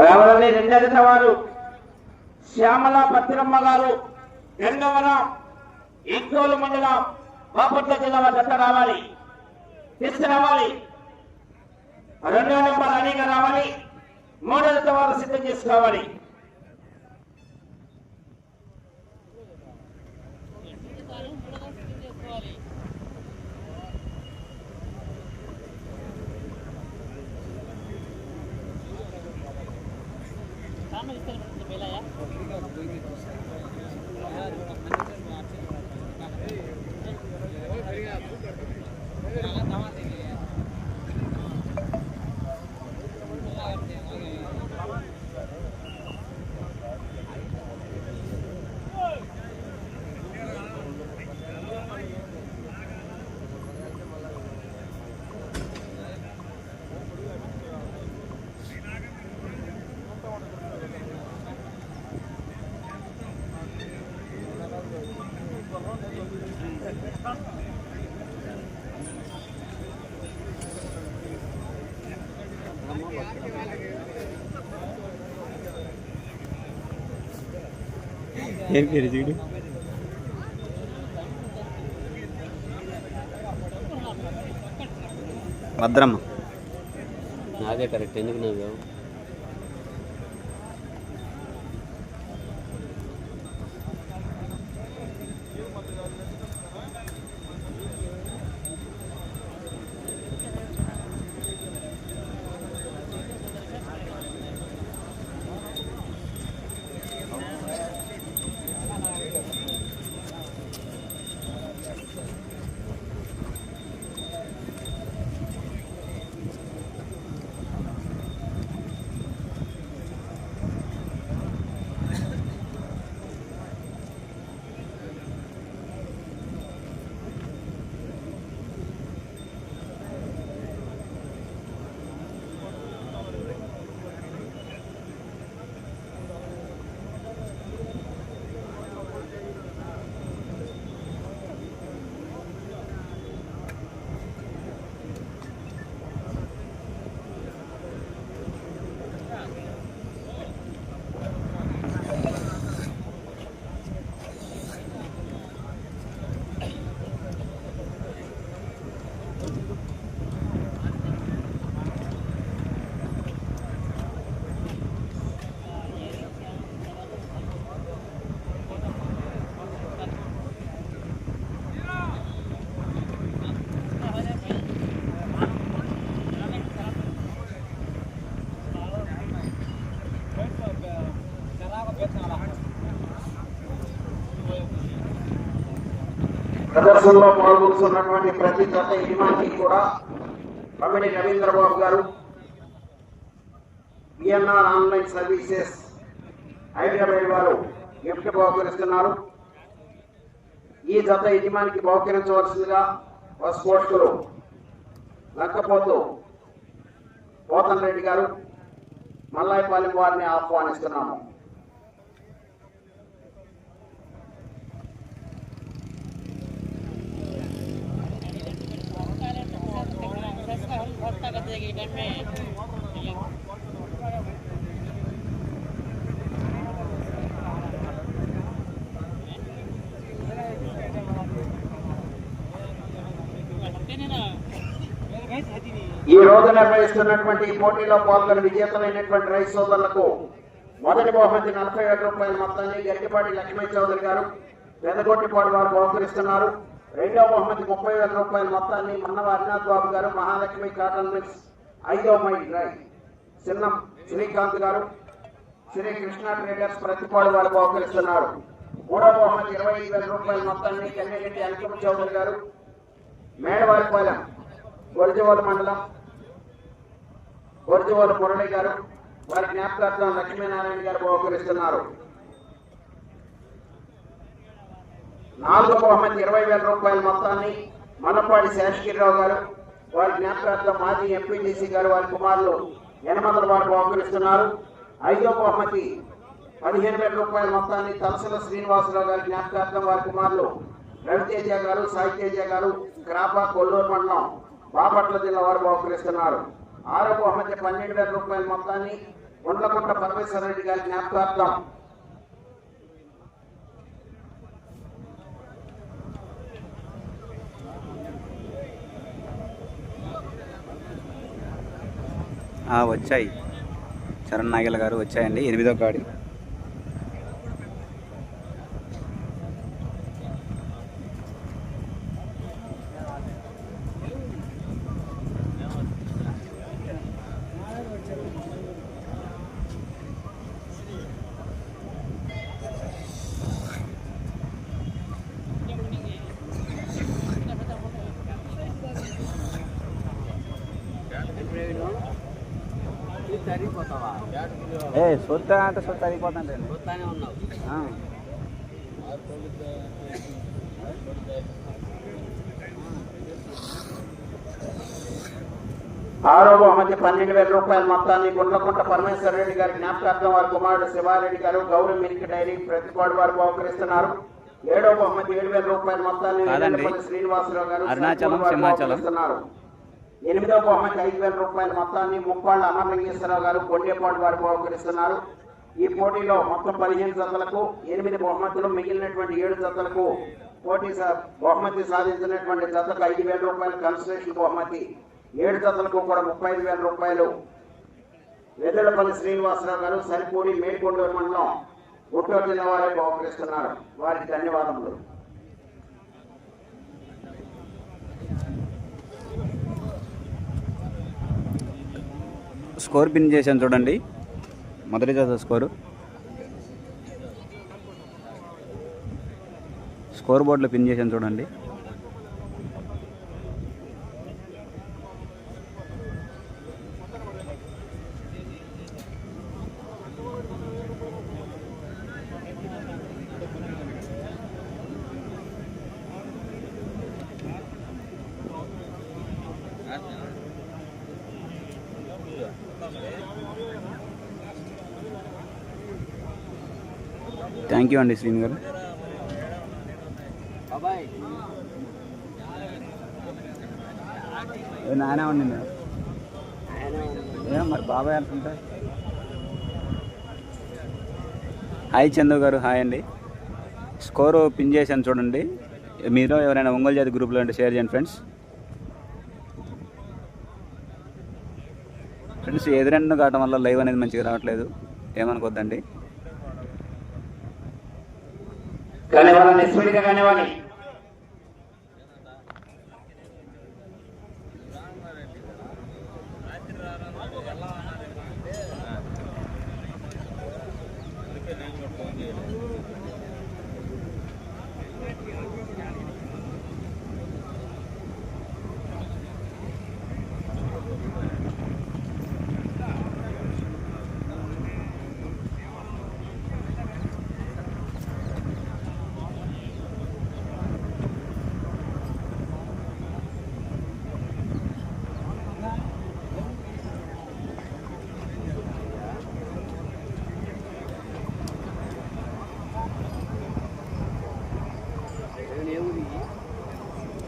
రావాలని రెండవ వారు శ్యామల పత్తిరమ్మ గారు గంగవరం ఇంకోలు మండలం బాపట్ల జిల్లా వారి రావాలి. తీసుకురావాలి రెండవ నెంబర్ అలీగా రావాలి మూడో జత వారు సిద్ధం చేసుకోవాలి ఏం పేరు చూడు? భద్రమ్మ. నాదే కరెక్ట్. ఎందుకు నవ్వావు ప్రదర్శనలో పాల్గొస్తున్నటువంటి ప్రతి జత యజమానికి కూడా కమిటీ రవీంద్రబాబు గారు బిఎన్ఆర్ ఆన్లైన్ సర్వీసెస్ హైదరాబాద్ వారు గిఫ్ట్ బహుకరిస్తున్నారు. ఈ జత యజమానికి బహుకరించవలసిందిగా బస్ పోస్టులు లక్కపోతు పోతన్ రెడ్డి గారు మల్లాయపాలెం వారిని ఆహ్వానిస్తున్నాము. ఈ రోజు నిర్వహిస్తున్నటువంటి ఈ పోటీలో పాల్గొని విజేతలైనటువంటి రైతు సోదరులకు మొదటి బహుమతి నలభై వేల రూపాయల మొత్తాన్ని గట్టిపాటి లక్ష్మీ చౌదరి గారు పెదగొట్టిపాడు వారు బహుకరిస్తున్నారు. రెండవ బహుమతి ముప్పై వేల రూపాయల మొత్తాన్ని మన్నవ హరినాథ్ బాబు గారు మహాలక్ష్మి కాటన్ మిల్స్ ఐదో మైల్ డ్రైవ్ చిన్న శ్రీకాంత్ గారు శ్రీ కృష్ణ ట్రేడర్స్ ప్రతిపాడు వారు బహుకరిస్తున్నారు. మూడవ బహుమతి ఇరవై ఐదు వేల రూపాయల మొత్తాన్ని కన్నెరెడ్డి అంకమ్మ చౌదరి గారు మేడవారిపాలెం గొరజవోలు మండలం గొరజవోలు మురళి గారు వారి జ్ఞాపకార్థం లక్ష్మీనారాయణ గారు బహుకరిస్తున్నారు. నాలుగో బహుమతి ఇరవై వేల రూపాయల మొత్తాన్ని మనపాడి శేషగిరిరావు గారు వారి జ్ఞాపకార్థం మాజీ ఎంపీటీసీ గారు వారి కుమారులు యనమదల వారు బహుకరిస్తున్నారు. ఐదో బహుమతి పదిహేను వేల రూపాయల మొత్తాన్ని తలసల శ్రీనివాసరావు గారి జ్ఞాపకార్థం వారి కుమారులు రవితేజ గారు సాయితేజ గారు క్రాప కొల్లూరు మండలం బాపట్ల జిల్లా వారు బహుకరిస్తున్నారు. ఆరో బహుమతి పన్నెండు వేల రూపాయల మొత్తాన్ని ఉండకుంట పరమేశ్వర రెడ్డి గారి జ్ఞాపకార్థం ఆ, వచ్చాయి. చరణ్ నాగేల్ గారు వచ్చాయండి. ఎనిమిదో కాడి. సొత్త అంటే సొత్త పన్నెండు వేల రూపాయల మొత్తాన్ని గుండ్లకుంట పరమేశ్వర రెడ్డి గారి జ్ఞాపకార్థం వారి కుమారుడు శివారెడ్డి గారు గౌరవ మిల్క్ డైరీ ప్రతిపాడు వారు బహుకరిస్తున్నారు. ఏడో బహుమతి ఏడు వేల రూపాయల మొత్తాన్ని శ్రీనివాసరావు గారు అరుణాచలం, సింహాచలం. ఎనిమిదో బహుమతి ఐదు వేల రూపాయల మొత్తాన్ని ముప్పాళ్ళ అమరలింగేశ్వరరావు గారు కొండేపాడు వారు బహుకరిస్తున్నారు. ఈ పోటీలో మొత్తం పదిహేను జతలకు ఎనిమిది బహుమతులు మిగిలినటువంటి ఏడు జతలకు పోటీ సా- బహుమతి సాధించినటువంటి జతకు ఐదు వేల రూపాయల కన్సలేషన్ బహుమతి. ఏడు జతలకు కూడా ముప్పై ఐదు వేల రూపాయలు. వెల్లులపల్లి శ్రీనివాసరావు గారు సరిపూడి మేల్కొండూరు మండలం గుంటూరు జిల్లా వారే బహుకరిస్తున్నారు. వారికి ధన్యవాదములు. స్కోర్ పిన్ చేశాను చూడండి. మొదటి జత స్కోరు. స్కోర్ బోర్డులో పిన్ చేశాను చూడండి. థ్యాంక్ యూ అండి శ్రీని గారు. నాయన ఉండి మరి బాబాయ్ అనుకుంటా హాయ్ చందు గారు హాయ్ అండి. స్కోరు పిన్ చేశాను చూడండి. మీరు ఎవరైనా ఒంగోలు జాతి గ్రూప్లో ఉంటే షేర్ చేయండి ఫ్రెండ్స్. ఫ్రెండ్స్ ఎదురెండు కావడం వల్ల లైవ్ అనేది మంచిగా రావట్లేదు. ఏమనుకోద్దండి? కానివ్వండి స్పీడ్గా కానివ్వండి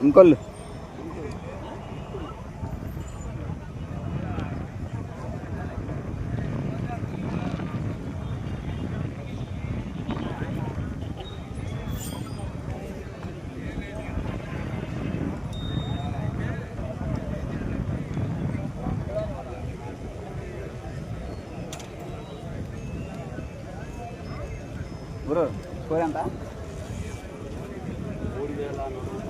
ఇంకొల్లు బ్రో స్కోర్ ఎంత? మూడు వేల నూట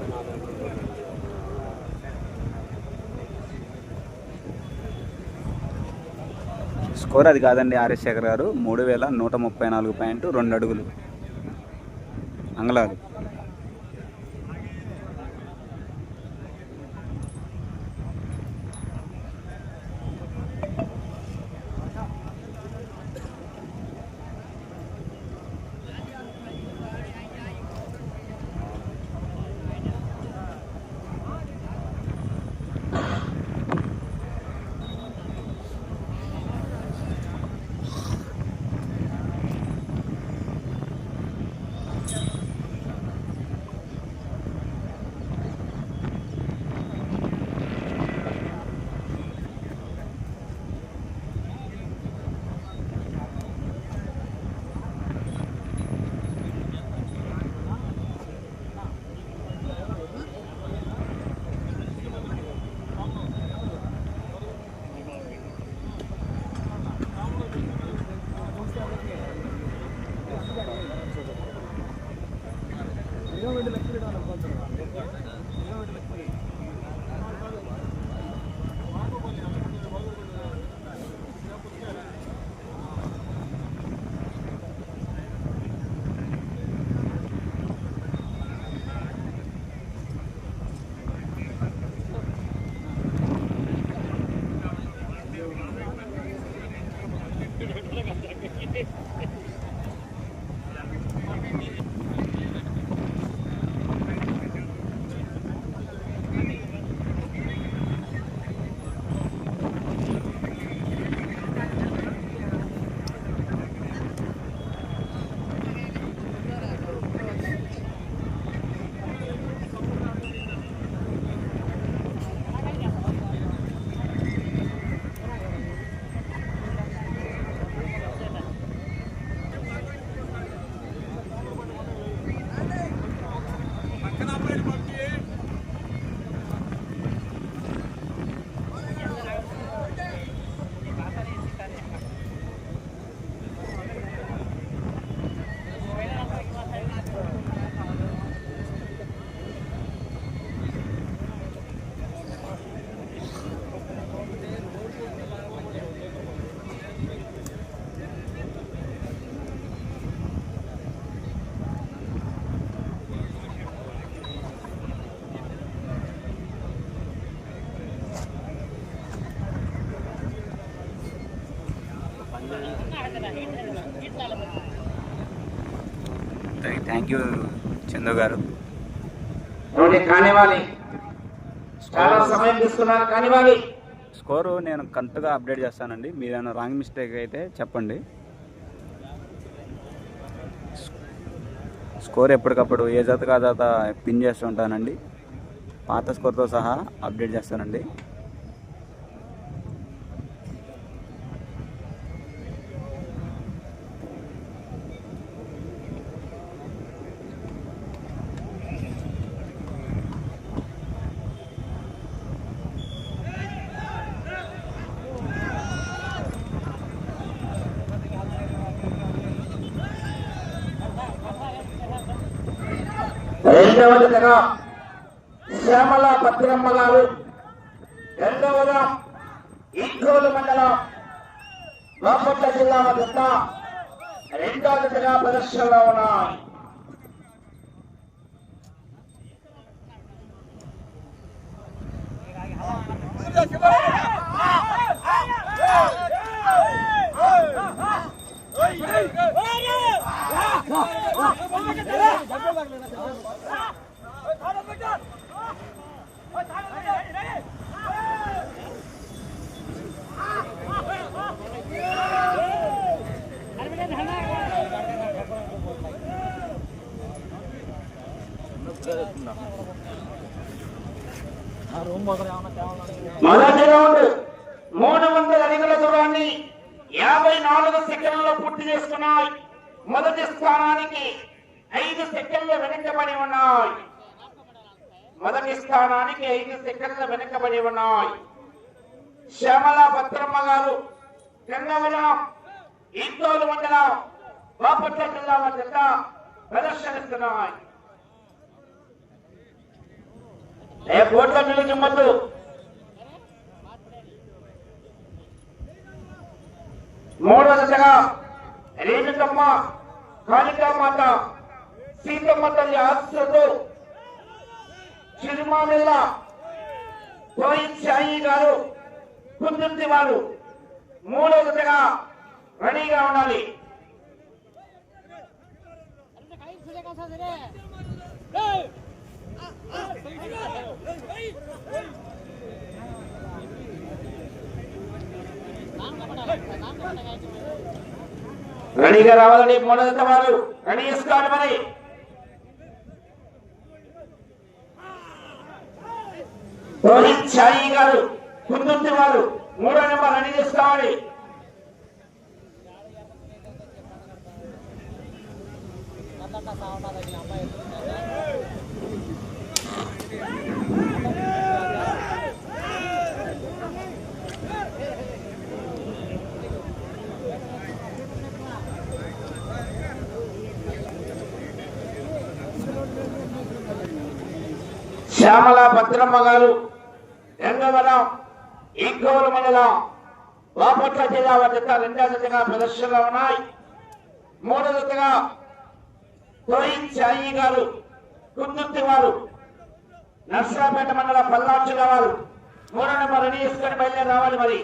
స్కోర్ అది కాదండి ఆర్ఎస్ శేఖర్ గారు. మూడు వేల నూట ముప్పై నాలుగు పాయింట్ రెండు అడుగులు. అంగళాలు థ్యాంక్ యూ చందు గారు. నోటి కానివ్వాలి. చాలా సమయం తీసుకున్నారు కానివ్వాలి. స్కోరు నేను కరెక్ట్గా అప్డేట్ చేస్తానండి. మీరేమైనా రాంగ్ మిస్టేక్ అయితే చెప్పండి. స్కోర్ ఎప్పటికప్పుడు ఏ జత కా జత పిన్ చేస్తూ ఉంటానండి. పాత స్కోర్తో సహా అప్డేట్ చేస్తానండి. రెండవ శ్యామల భద్రమ్మ గారు రెండవగా ఇంకోలు మండలం బాపట్ల జిల్లా వద్ద రెండవ జతగా ప్రదర్శనలో ఉన్నాయి మొదటి రౌండ్ మూడు వందల అడుగుల దూరాన్ని యాభై నాలుగు సెకండ్లలో పూర్తి చేసుకున్నాయి మొదటి స్థానానికి ఐదు సెకండ్లు వెనకబడి ఉన్నాయి మొదటి స్థానానికి ఐదు సెకండ్లు వెనకబడి ఉన్నాయి. శ్యామల భద్రమ్మ గారు గంగవరం ఇందోలు మండలం బాపట్ల జిల్లా వద్ద ప్రదర్శనిస్తున్నాయి. ఏ కోట్ల నిలిచిమ్మద్దు మూడవ దశగా రేణుకమ్మ కాళికామాత సీతమ్మ తల్లి ఆశతో చిరుమామిల్లా రోహిత్ సాయి గారు కుదుర్తి వారు మూడో దశగా రెడీగా ఉండాలి. రెడీగా రావాలని మూడవ దశ వారు రెడీ చేసుకోవాలి మరి. రోహిత్ ఛాయి గారు కుందుంటి వారు మూడో నెంబర్ రన్నింగ్ ఇస్తామని సావడానికి శ్యామల భద్రమ్మ గారు గంగవరం ఇంకోలు మండలం బాపట్ల జిల్లా వద్ద రెండో జతగా ప్రదర్శనలో ఉన్నాయి. మూడో జతగా రోహిత్ సాయి గారు కుందుర్తి వారు నర్సరాపేట మండలం పల్లాచుల వారు. మూడో నెంబర్ రెడీ చేసుకొని బయలుదేరి రావాలి మరి.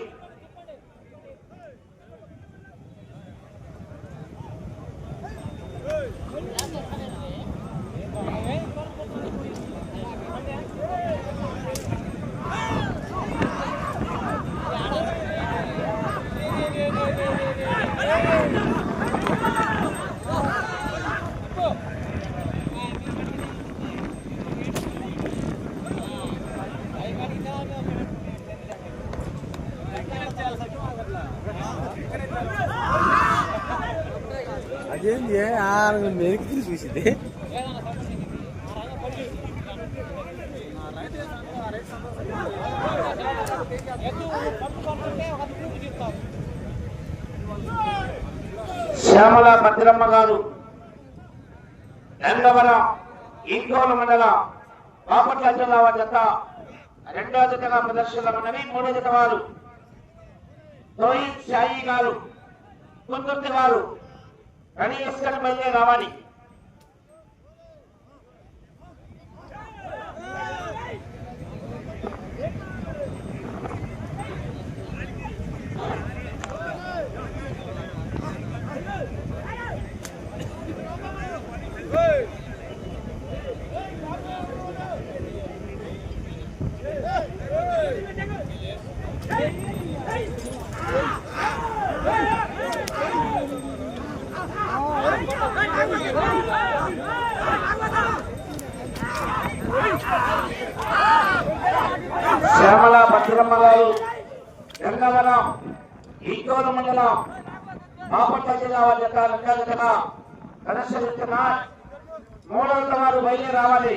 అదేంది మెరికి తీసి చూసింది. శ్యామల భద్రమ్మ గారు గంగవరం ఇంకోల మండలం బాపట్ల జిల్లా వారి జత రెండో జతగా ప్రదర్శనలో ఉన్నవి మూడో జత వారు. సాయి గారు కుందుర్తి వారు రెడీ చేసుకొని బయలుదేరి రావాలి శ్యామల భద్రమ్మ గారు గంగవరం ఇంకోల మండలం బాపట్ల జిల్లా వారి యొక్క రెండో జతగా ప్రదర్శనిస్తున్నారు మూడవ జత వారు బయలుదేరి రావాలి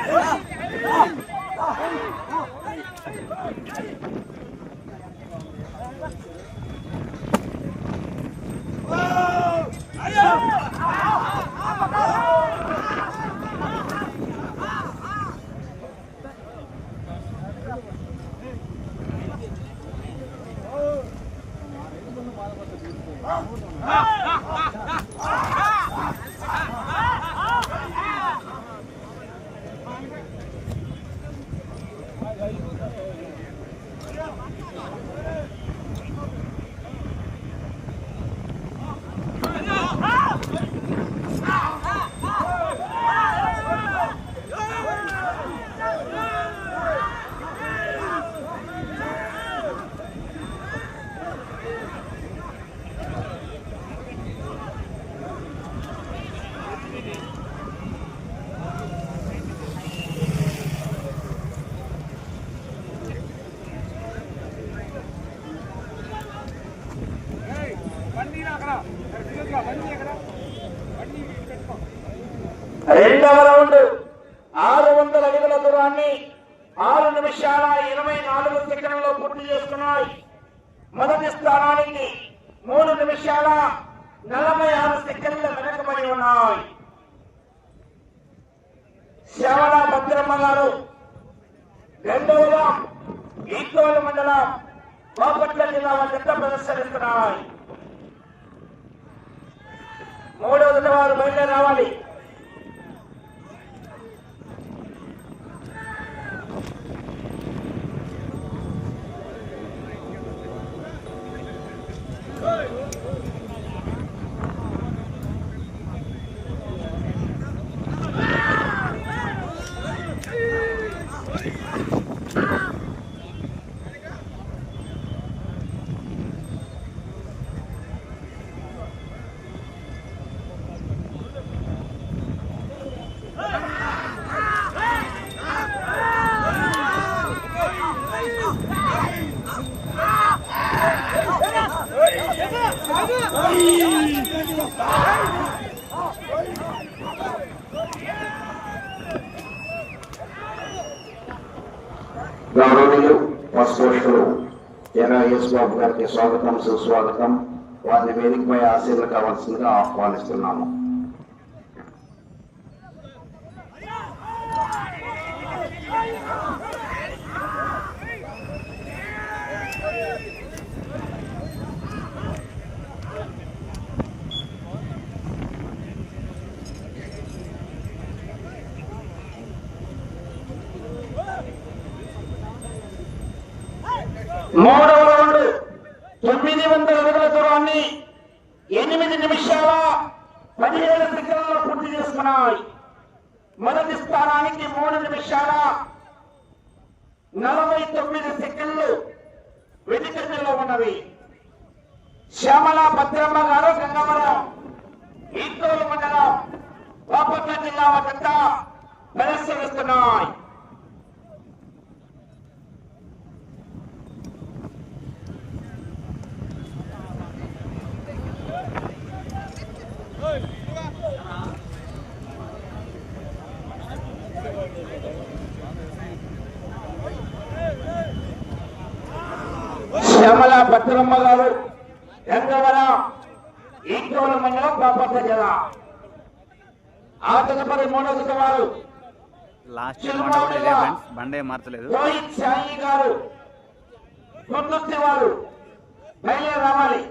రెండవ రౌండ్ ఆరు వందల అడుగుల దూరాన్ని ఆరు నిమిషాల ఇరవై నాలుగు సెకండ్లలో పూర్తి చేసుకున్నాయి మొదటి స్థానానికి మూడు నిమిషాల నలభై ఆరు సెకండ్ల వెనకబడి ఉన్నాయి. శ్రవణ భద్రమ్మ గారు రెండవగా ఈకోలు మండలం బాపట్ల జిల్లా వద్ద ప్రదర్శనిస్తున్నాయి? మూడవది వారు బయట రావాలి. బాబు గారికి స్వాగతం సుస్వాగతం. వారిని వేదికపై ఆశీర్లు కావాల్సిందిగా ఆహ్వానిస్తున్నాము. మూడవ తొమ్మిది వందల అడుగుల దూరాన్ని ఎనిమిది నిమిషాల పదిహేడు సెకండ్లలో పూర్తి చేసుకున్నాయి. మొదటి స్థానానికి మూడు నిమిషాల నలభై తొమ్మిది సెకండ్లు వెనుకంజలో ఉన్నవి. శ్యామల భద్రమ్మ గారు గంగవరం ఈతోలు మండలం బాపట్ల జిల్లా వద్ద ప్రదర్శనిస్తున్నాయి శ్యామల భద్రమ్మ గారు గంగవరం ఈతోలు మండలం బాపట్ల జిల్లా ఆ తదుపరి మూడవ వారు లాస్ట్ బండ మార్చలేదు. రోహిత్ సాయి గారు వారు బయలుదేరి రావాలి.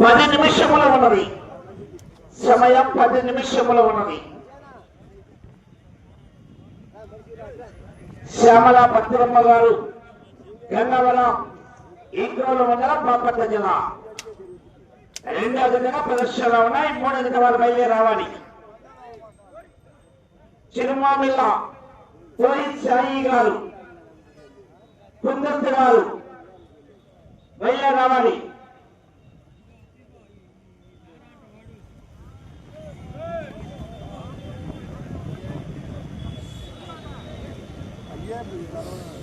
పది నిమిషములు ఉన్నది. సమయం పది నిమిషములు ఉన్నది. శ్యామల భద్రమ్మ గారు గంగవరం ఇంకోలు ఉండగా బాపట్ల జిల్లా. రెండో జతగా ప్రదర్శనలో ఉన్నాయి మూడో జత వారు బయలుదేరి రావాలి. చిరుమామిల్ల కోరి సాయి గారు కుందర్తి గారు బయలుదేరి రావాలి. ఏమంటే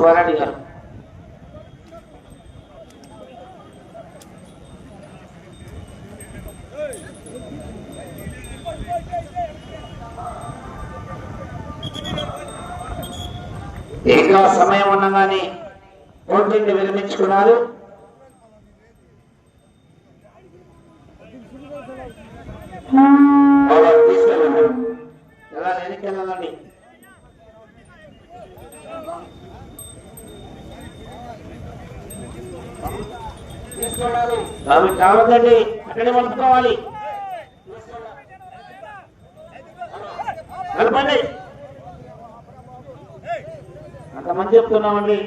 సుబ్బారెడ్డి గారు ఇంకా సమయం ఉండగానే పోటీని విరమించుకున్నారు. అవి కావద్దండి అక్కడే పంపుకోవాలి నడపండి. అంతమంది చెప్తున్నామండి.